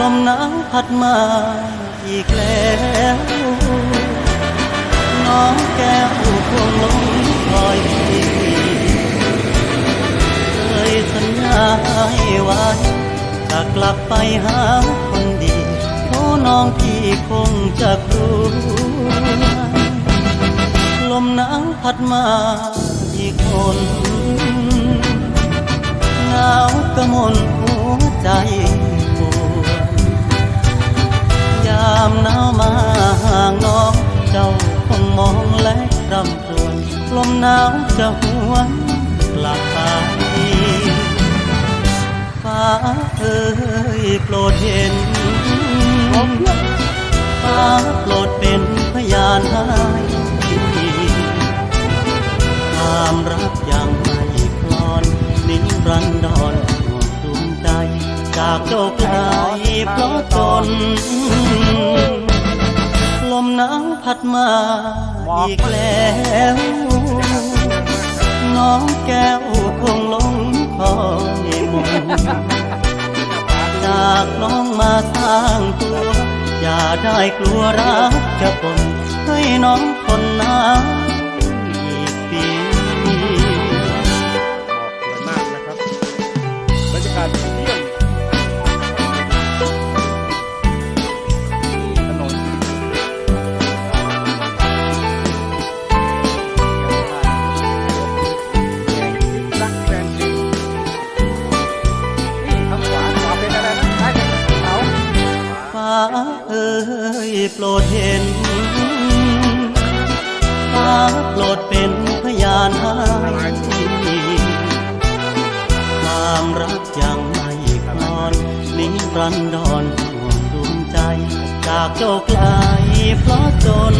พัดมาอีกแล้วน้องแก้วคงหลงคอยพี่เคยสัญญาให้ไว้จะกลับไปหาคนดีโอ้น้องพี่คงจะกลัวลมหนาวพัดมาอีกคนหนาวกระมน รำครวญลมหนาวจะหวนกลับไปฟ้าเอ้ยโปรดเห็นฟ้าโปรดเป็นพยานให้ความรักยังไม่คลอนนิ้รันดอนห่วงดวงใจ จากโลกไกลเพราะจนลมหน ดมาอีกแล้ว น้องแก้วคงหลงคอยมนจากน้องมาสร้างตัว อย่าได้กลัวรักจะปนให้น้องทนน้ำอีกปีสวยมากนะครั โปรดเห็นฟ้าโปรดเป็นพยานให้ความรักยังไม่คลอนนิ้รันดอนห่วงดวงใจ จากโจ้าไกลเพราะจน